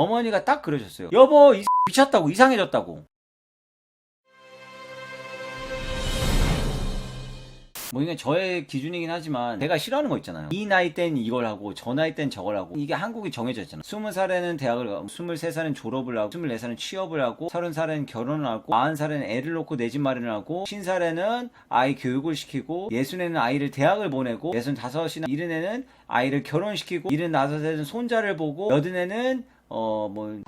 어머니가 딱 그러셨어요. 여보, 이 미쳤다고, 이상해졌다고. 뭐 이게 저의 기준이긴 하지만 제가 싫어하는 거 있잖아요. 이 나이 땐 이걸 하고 저 나이 땐 저걸 하고 이게 한국이 정해져 있잖아. 20살에는 대학을 가고 23살은 졸업을 하고 24살은 취업을 하고 30살은 결혼을 하고 40살에는 애를 놓고 내 집 마련을 하고 50살에는 아이 교육을 시키고 60에는 아이를 대학을 보내고 65이나 70에는 아이를 결혼시키고 75에는 손자를 보고 80에는 어뭐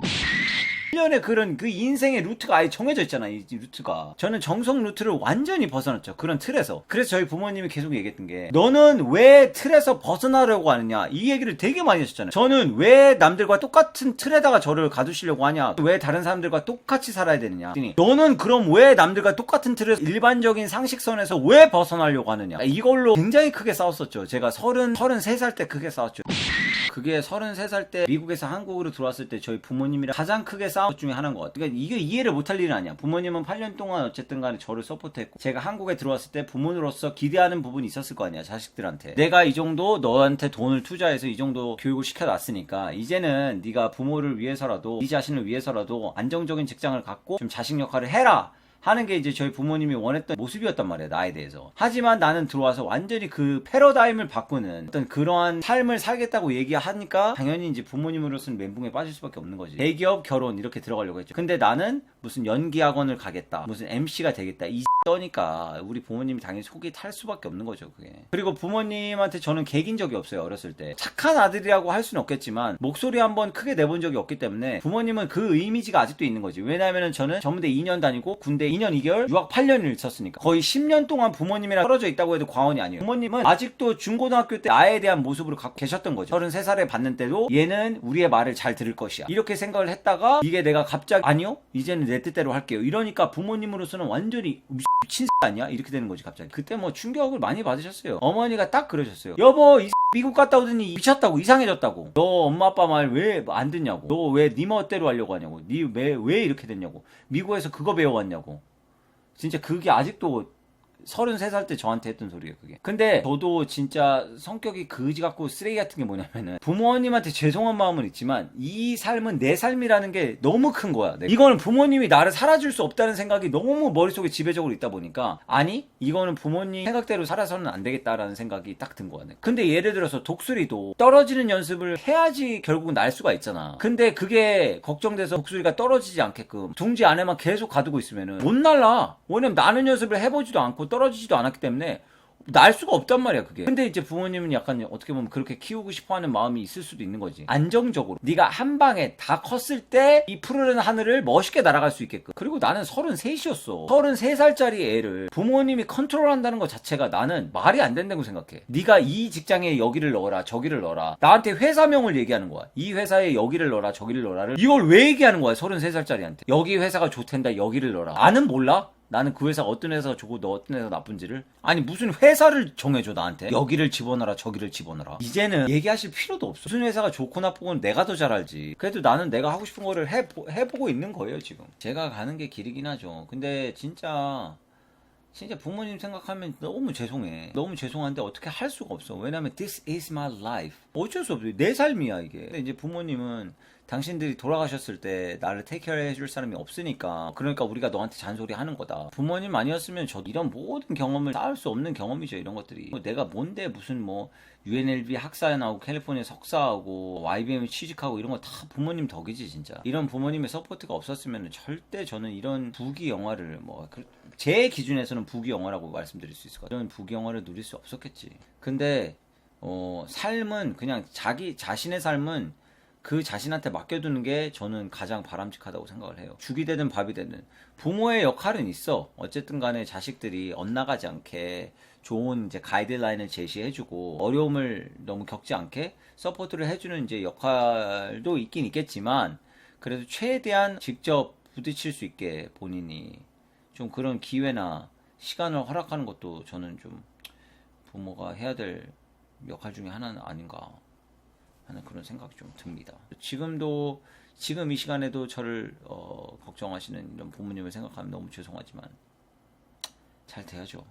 1년의 그런 그 인생의 루트가 아예 정해져 있잖아, 이 루트가. 저는 정석 루트를 완전히 벗어났죠. 그런 틀에서. 그래서 저희 부모님이 계속 얘기했던 게, 너는 왜 틀에서 벗어나려고 하느냐? 이 얘기를 되게 많이 하셨잖아요. 저는 왜 남들과 똑같은 틀에다가 저를 가두시려고 하냐? 왜 다른 사람들과 똑같이 살아야 되느냐? 너는 그럼 왜 남들과 똑같은 틀에서 일반적인 상식선에서 왜 벗어나려고 하느냐? 이걸로 굉장히 크게 싸웠었죠. 제가 서른, 서른 세 살 때 크게 싸웠죠. 그게 33살 때 미국에서 한국으로 들어왔을 때 저희 부모님이랑 가장 크게 싸운 것 중에 하나인 것 같아요. 그러니까 이게 이해를 못할 일은 아니야. 부모님은 8년 동안 어쨌든 간에 저를 서포트했고 제가 한국에 들어왔을 때 부모로서 기대하는 부분이 있었을 거 아니야. 자식들한테. 내가 이 정도 너한테 돈을 투자해서 이 정도 교육을 시켜놨으니까 이제는 네가 부모를 위해서라도 네 자신을 위해서라도 안정적인 직장을 갖고 좀 자식 역할을 해라. 하는 게 이제 저희 부모님이 원했던 모습이었단 말이에요, 나에 대해서. 하지만 나는 들어와서 완전히 그 패러다임을 바꾸는 어떤 그러한 삶을 살겠다고 얘기하니까 당연히 이제 부모님으로서는 멘붕에 빠질 수밖에 없는 거지. 대기업 결혼 이렇게 들어가려고 했죠. 근데 나는 무슨 연기 학원을 가겠다, 무슨 MC가 되겠다, 이 떠니까 우리 부모님이 당연히 속이 탈 수밖에 없는 거죠, 그게. 그리고 부모님한테 저는 개긴 적이 없어요, 어렸을 때. 착한 아들이라고 할 수는 없겠지만 목소리 한번 크게 내본 적이 없기 때문에 부모님은 그 이미지가 아직도 있는 거지. 왜냐하면 저는 전문대 2년 다니고 군대 2년 2개월, 유학 8년을 있었으니까 거의 10년 동안 부모님이랑 떨어져 있다고 해도 과언이 아니에요. 부모님은 아직도 중고등학교 때 나에 대한 모습으로 갖고 계셨던 거죠. 33살에 봤는 때도 얘는 우리의 말을 잘 들을 것이야. 이렇게 생각을 했다가 이게 내가 갑자기 아니요, 이제는 내 뜻대로 할게요. 이러니까 부모님으로서는 완전히 미친 아니야? 이렇게 되는 거지 갑자기. 그때 뭐 충격을 많이 받으셨어요. 어머니가 딱 그러셨어요. 여보 이 미국 갔다 오더니 미쳤다고 이상해졌다고. 너 엄마 아빠 말 왜 안 듣냐고. 너 왜 네 멋대로 하려고 하냐고. 니왜왜 왜 이렇게 됐냐고. 미국에서 그거 배워왔냐고. 진짜 그게 아직도 33살 때 저한테 했던 소리예요, 그게. 근데 저도 진짜 성격이 그지 같고 쓰레기 같은 게 뭐냐면은 부모님한테 죄송한 마음은 있지만 이 삶은 내 삶이라는 게 너무 큰 거야. 네. 이거는 부모님이 나를 살아줄 수 없다는 생각이 너무 머릿속에 지배적으로 있다 보니까 아니, 이거는 부모님 생각대로 살아서는 안 되겠다라는 생각이 딱 든 거야. 네. 근데 예를 들어서 독수리도 떨어지는 연습을 해야지 결국은 날 수가 있잖아. 근데 그게 걱정돼서 독수리가 떨어지지 않게끔 둥지 안에만 계속 가두고 있으면은 못 날라. 왜냐면 나는 연습을 해보지도 않고 떨어지지도 않았기 때문에 날 수가 없단 말이야 그게. 근데 이제 부모님은 약간 어떻게 보면 그렇게 키우고 싶어하는 마음이 있을 수도 있는 거지. 안정적으로. 네가 한 방에 다 컸을 때 이 푸르른 하늘을 멋있게 날아갈 수 있게끔. 그리고 나는 33이었어. 33살짜리 애를 부모님이 컨트롤한다는 것 자체가 나는 말이 안 된다고 생각해. 네가 이 직장에 여기를 넣어라 저기를 넣어라. 나한테 회사명을 얘기하는 거야. 이 회사에 여기를 넣어라 저기를 넣어라를 이걸 왜 얘기하는 거야 33살짜리한테? 여기 회사가 좋댄다 여기를 넣어라. 나는 몰라 나는 그 회사가 어떤 회사가 좋고 너 어떤 회사가 나쁜지를 아니 무슨 회사를 정해줘 나한테 여기를 집어넣어라 저기를 집어넣어라 이제는 얘기하실 필요도 없어 무슨 회사가 좋고 나쁘고는 내가 더 잘 알지 그래도 나는 내가 하고 싶은 거를 해, 해보고 있는 거예요 지금 제가 가는 게 길이긴 하죠 근데 진짜 진짜 부모님 생각하면 너무 죄송해. 너무 죄송한데 어떻게 할 수가 없어. 왜냐면 this is my life. 어쩔 수 없어. 내 삶이야 이게. 근데 이제 부모님은 당신들이 돌아가셨을 때 나를 테이크케어 해줄 사람이 없으니까 그러니까 우리가 너한테 잔소리 하는 거다. 부모님 아니었으면 저 이런 모든 경험을 쌓을 수 없는 경험이죠 이런 것들이. 뭐 내가 뭔데 무슨 뭐 UNLV 학사에 나오고 캘리포니아 석사하고 IBM에 취직하고 이런 거 다 부모님 덕이지 진짜. 이런 부모님의 서포트가 없었으면 절대 저는 이런 부귀 영화를 뭐 제 기준에서는 부귀 영화라고 말씀드릴 수 있을 것 같아요. 이런 부귀 영화를 누릴 수 없었겠지. 근데 어, 삶은 그냥 자기 자신의 삶은 그 자신한테 맡겨두는 게 저는 가장 바람직하다고 생각을 해요. 죽이 되든 밥이 되든 부모의 역할은 있어. 어쨌든 간에 자식들이 엇나가지 않게 좋은 이제 가이드라인을 제시해주고 어려움을 너무 겪지 않게 서포트를 해주는 이제 역할도 있긴 있겠지만 그래도 최대한 직접 부딪힐 수 있게 본인이 좀 그런 기회나 시간을 허락하는 것도 저는 좀 부모가 해야 될 역할 중에 하나는 아닌가 하는 그런 생각이 좀 듭니다. 지금도 지금 이 시간에도 저를 어, 걱정하시는 이런 부모님을 생각하면 너무 죄송하지만 잘 돼야죠.